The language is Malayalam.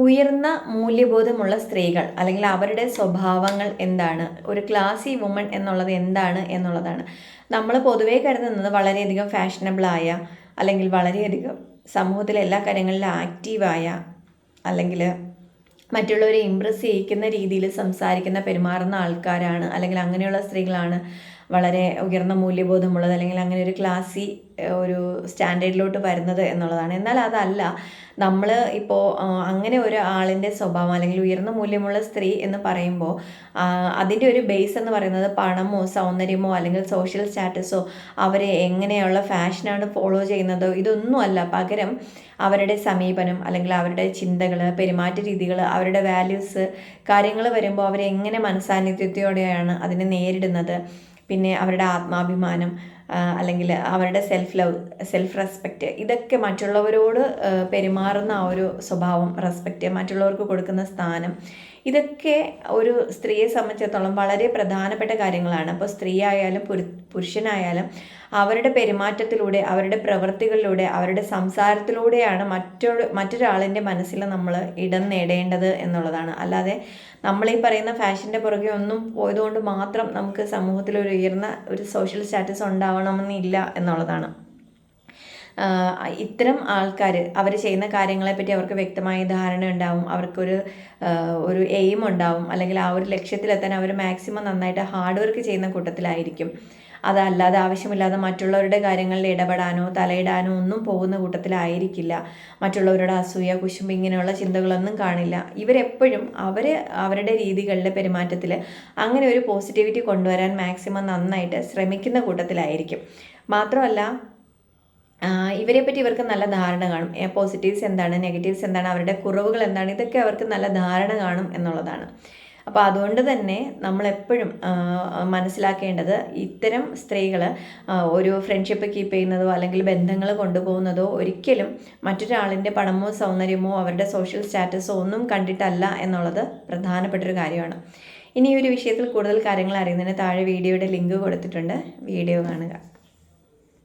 ഉയർന്ന മൂല്യബോധമുള്ള സ്ത്രീകൾ അല്ലെങ്കിൽ അവരുടെ സ്വഭാവങ്ങൾ എന്താണ് ഒരു ക്ലാസി വുമൺ എന്നുള്ളത് എന്താണ് എന്നുള്ളതാണ്. നമ്മൾ പൊതുവേ കരുതുന്നത് വളരെയധികം ഫാഷനബിളായ അല്ലെങ്കിൽ വളരെയധികം സമൂഹത്തിലെ എല്ലാ കാര്യങ്ങളിലും ആക്റ്റീവായ അല്ലെങ്കിൽ മറ്റുള്ളവരെ ഇമ്പ്രസ് ചെയ്യിക്കുന്ന രീതിയിൽ സംസാരിക്കുന്ന പെരുമാറുന്ന ആൾക്കാരാണ് അല്ലെങ്കിൽ അങ്ങനെയുള്ള സ്ത്രീകളാണ്. വളരെ ഉയർന്ന മൂല്യബോധമുള്ളത് അല്ലെങ്കിൽ അങ്ങനെ ഒരു ക്ലാസ്സി ഒരു സ്റ്റാൻഡേർഡിലോട്ട് വരുന്നത് എന്നുള്ളതാണ്. എന്നാൽ അതല്ല നമ്മൾ ഇപ്പോൾ അങ്ങനെ ഒരു ആളിന്റെ സ്വഭാവം അല്ലെങ്കിൽ ഉയർന്ന മൂല്യമുള്ള സ്ത്രീ എന്ന് പറയുമ്പോൾ അതിന്റെ ഒരു ബേസ് എന്ന് പറയുന്നത് പണമോ സൗന്ദര്യമോ അല്ലെങ്കിൽ സോഷ്യൽ സ്റ്റാറ്റസോ അവരെ എങ്ങനെയുള്ള ഫാഷനാണ് ഫോളോ ചെയ്യുന്നതോ ഇതൊന്നുമല്ല പകരം അവരുടെ സമീപനം അല്ലെങ്കിൽ അവരുടെ ചിന്തകൾ പെരുമാറ്റ രീതികൾ അവരുടെ വാല്യൂസ് കാര്യങ്ങൾ വരുമ്പോൾ അവരെങ്ങനെ മനസാന്നിധ്യത്തോടെയാണ് അതിനെ നേരിടുന്നത്? പിന്നെ അവരുടെ ആത്മാഭിമാനം അല്ലെങ്കിൽ അവരുടെ സെൽഫ് ലവ് സെൽഫ് റെസ്പെക്റ്റ് ഇതൊക്കെ മറ്റുള്ളവരോട് പെരുമാറുന്ന ആ ഒരു സ്വഭാവം റെസ്പെക്റ്റ് മറ്റുള്ളവർക്ക് കൊടുക്കുന്ന സ്ഥാനം ഇതൊക്കെ ഒരു സ്ത്രീയെ സംബന്ധിച്ചിടത്തോളം വളരെ പ്രധാനപ്പെട്ട കാര്യങ്ങളാണ്. അപ്പോൾ സ്ത്രീ ആയാലും പുരുഷനായാലും അവരുടെ പെരുമാറ്റത്തിലൂടെ അവരുടെ പ്രവൃത്തികളിലൂടെ അവരുടെ സംസാരത്തിലൂടെയാണ് മറ്റൊരു മറ്റൊരാളിന്റെ മനസ്സിൽ നമ്മൾ ഇടം നേടേണ്ടത് എന്നുള്ളതാണ്. അല്ലാതെ നമ്മൾ ഈ പറയുന്ന ഫാഷന്റെ പുറകെ ഒന്നും പോയതുകൊണ്ട് മാത്രം നമുക്ക് സമൂഹത്തിൽ ഒരു ഉയർന്ന ഒരു സോഷ്യൽ സ്റ്റാറ്റസ് ഉണ്ടാവണമെന്നില്ല എന്നുള്ളതാണ്. ഇത്തരം ആൾക്കാർ അവർ ചെയ്യുന്ന കാര്യങ്ങളെപ്പറ്റി അവർക്ക് വ്യക്തമായ ധാരണ ഉണ്ടാവും. അവർക്കൊരു ഒരു എയിം ഉണ്ടാവും. അല്ലെങ്കിൽ ആ ഒരു ലക്ഷ്യത്തിലെത്താൻ അവർ മാക്സിമം നന്നായിട്ട് ഹാർഡ് വർക്ക് ചെയ്യുന്ന കൂട്ടത്തിലായിരിക്കും. അതല്ലാതെ ആവശ്യമില്ലാതെ മറ്റുള്ളവരുടെ കാര്യങ്ങളിൽ ഇടപെടാനോ തലയിടാനോ ഒന്നും പോകുന്ന കൂട്ടത്തിലായിരിക്കില്ല. മറ്റുള്ളവരുടെ അസൂയ കുശുമ്പ് ഇങ്ങനെയുള്ള ചിന്തകളൊന്നും കാണില്ല. ഇവരെപ്പോഴും അവർ അവരുടെ രീതികളിലെ പെരുമാറ്റത്തിൽ അങ്ങനെ ഒരു പോസിറ്റിവിറ്റി കൊണ്ടുവരാൻ മാക്സിമം നന്നായിട്ട് ശ്രമിക്കുന്ന കൂട്ടത്തിലായിരിക്കും. മാത്രമല്ല ഇവരെ പറ്റി ഇവർക്ക് നല്ല ധാരണ കാണും. പോസിറ്റീവ്സ് എന്താണ് നെഗറ്റീവ്സ് എന്താണ് അവരുടെ കുറവുകൾ എന്താണ് ഇതൊക്കെ അവർക്ക് നല്ല ധാരണ കാണും എന്നുള്ളതാണ്. അപ്പോൾ അതുകൊണ്ട് തന്നെ നമ്മളെപ്പോഴും മനസ്സിലാക്കേണ്ടത് ഇത്തരം സ്ത്രീകൾ ഒരു ഫ്രണ്ട്ഷിപ്പ് കീപ്പ് ചെയ്യുന്നതോ അല്ലെങ്കിൽ ബന്ധങ്ങൾ കൊണ്ടുപോകുന്നതോ ഒരിക്കലും മറ്റൊരാളിന്റെ പണമോ സൗന്ദര്യമോ അവരുടെ സോഷ്യൽ സ്റ്റാറ്റസോ ഒന്നും കണ്ടിട്ടല്ല എന്നുള്ളത് പ്രധാനപ്പെട്ടൊരു കാര്യമാണ്. ഇനി ഈ ഒരു വിഷയത്തിൽ കൂടുതൽ കാര്യങ്ങൾ അറിയുന്നതിന് താഴെ വീഡിയോയുടെ ലിങ്ക് കൊടുത്തിട്ടുണ്ട്. വീഡിയോ കാണുക.